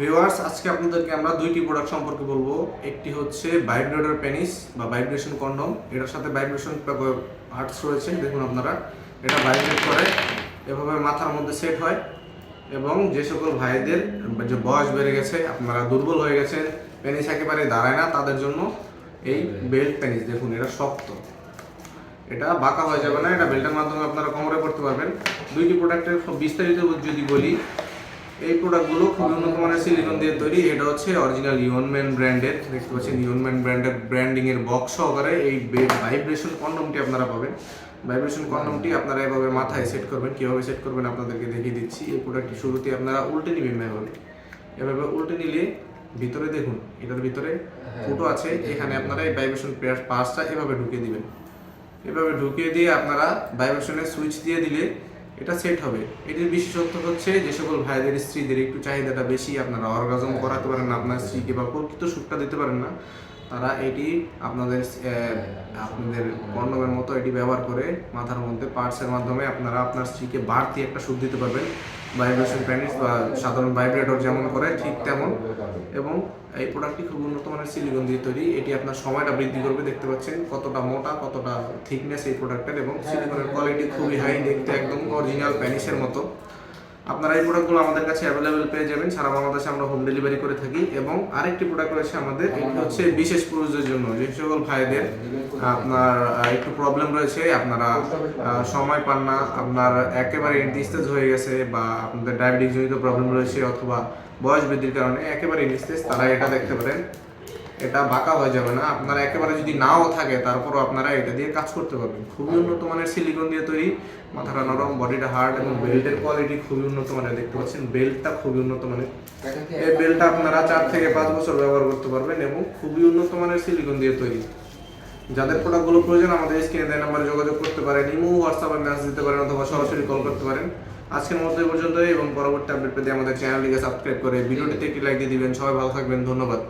Viewers, আজকে আপনাদেরকে আমরা দুইটি প্রোডাক্ট সম্পর্কে বলব। একটি হচ্ছে ভাইব্রেটর পেনিস বা ভাইব্রেশন কন্ডম এটার সাথে ভাইব্রেশন পার্টস রয়েছে, দেখুন আপনারা। এটা ভাইব্রেট করে, এভাবে মাথার মধ্যে সেট হয়। এবং যে সকল ভাইদের যে বয়স বেড়ে গেছে, আপনারা দুর্বল হয়ে গেছেন পেনিস একেবারে দাঁড়ায় না, তাদের জন্য এই বেল্ট পেনিস দেখুন, এটা শক্ত। এটা বাঁকা হয়ে যাবে না, এটা বেল্টের মাধ্যমে আপনারা কোমরে করতে পারবেন। দুইটি প্রোডাক্টের বিস্তারিত যদি বলি এই প্রোডাক্টগুলো খুবই উন্নত মানের সিলিকন দিয়ে তৈরি। এটা হচ্ছে অরিজিনাল ইউনম্যান ব্র্যান্ডের দেখতে পাচ্ছেন ইউনম্যান ব্র্যান্ডের ব্র্যান্ডিং এর বক্স সহকারে এই ভাইব্রেশন কন্ডমটি আপনারা পাবেন। ভাইব্রেশন কন্ডমটি আপনারা এভাবে মাথায় সেট করবেন। কীভাবে সেট করবেন আপনাদেরকে দেখিয়ে দিচ্ছি। এই প্রোডাক্টটি শুরুতে আপনারা উল্টে নিবেন এভাবে। এভাবে উল্টে নিলে ভিতরে দেখুন এটার ভিতরে ফুটো আছে। এখানে আপনারা এই ভাইব্রেশন পাসটা এভাবে ঢুকিয়ে দিবেন। এভাবে ঢুকিয়ে দিয়ে আপনারা ভাইব্রেশনের সুইচ দিয়ে দিলে এটা সেট হবে। এটির বিশেষত্ব হচ্ছে যে সকল ভাইদের স্ত্রীদের একটু চাহিদাটা বেশি, আপনারা অর্গাজম করাতে পারেন না আপনার স্ত্রীকে বা প্রকৃত সুখটা দিতে পারেন না। তারা এটি আপনাদের আপনাদের কন্ডমের মতো এটি ব্যবহার করে মাথার মধ্যে পার্টসের মাধ্যমে আপনারা আপনার স্ত্রীকে বাড়তি একটা সুখ দিতে পারবেন। ভাইব্রেশন প্যানিস বা সাধারণ ভাইব্রেটর যেমন করে, ঠিক তেমন। এবং এই প্রোডাক্টটি খুব উন্নত মানের সিলিকন দিয়ে তৈরি। এটি আপনার সময়টা বৃদ্ধি করবে, দেখতে পাচ্ছেন কতটা মোটা, কতটা থিকনেস এই প্রোডাক্টের এবং সিলিকনের কোয়ালিটি খুবই হাই দেখতে একদম অরিজিনাল প্যানিসের মতো। আপনারা এই প্রোডাক্টগুলো আমাদের কাছে অ্যাভেলেবেল পেয়ে যাবেন। সারা বাংলাদেশে আমরা হোম ডেলিভারি করে থাকি এবং আরেকটি প্রোডাক্ট রয়েছে আমাদের। এটি হচ্ছে বিশেষ পুরুষদের জন্য যে সকল ভাইদের আপনার একটু প্রবলেম রয়েছে আপনারা সময় পান না আপনার একেবারে নিস্তেজ হয়ে গেছে বা আপনাদের ডায়াবেটিস জনিত প্রবলেম রয়েছে অথবা বয়স বৃদ্ধির কারণে একেবারে নিস্তেজ তারা এটা দেখতে পারেন। এটা বাঁকা হয়ে যাবে না। আপনারা একেবারে যদি নাও থাকে তারপরও আপনারা এটা দিয়ে কাজ করতে পারবেন। খুবই উন্নত মানের সিলিকন দিয়ে তৈরি। মাথাটা নরম বডিটা হার্ড এবং বেল্টের কোয়ালিটি খুবই উন্নত মানের। দেখতে পাচ্ছেন বেল্টটা খুবই উন্নত মানের। এই বেল্টটা আপনারা চার থেকে পাঁচ বছর ব্যবহার করতে পারবেন এবং খুবই উন্নত মানের সিলিকন দিয়ে তৈরি। যাদের প্রোডাক্টগুলো প্রয়োজন আমাদের স্ক্রিনে দেয় নাম্বারে যোগাযোগ করতে পারেন ইমো হোয়াটসঅ্যাপে মেসেজ দিতে পারেন অথবা সরাসরি কল করতে পারেন। আজকের মতো এই পর্যন্তই এবং পরবর্তী আপডেট পেতে আমাদের চ্যানেলটিকে সাবস্ক্রাইব করে ভিডিওটিতে একটি লাইক দিয়ে দিবেন। সবাই ভালো থাকবেন ধন্যবাদ।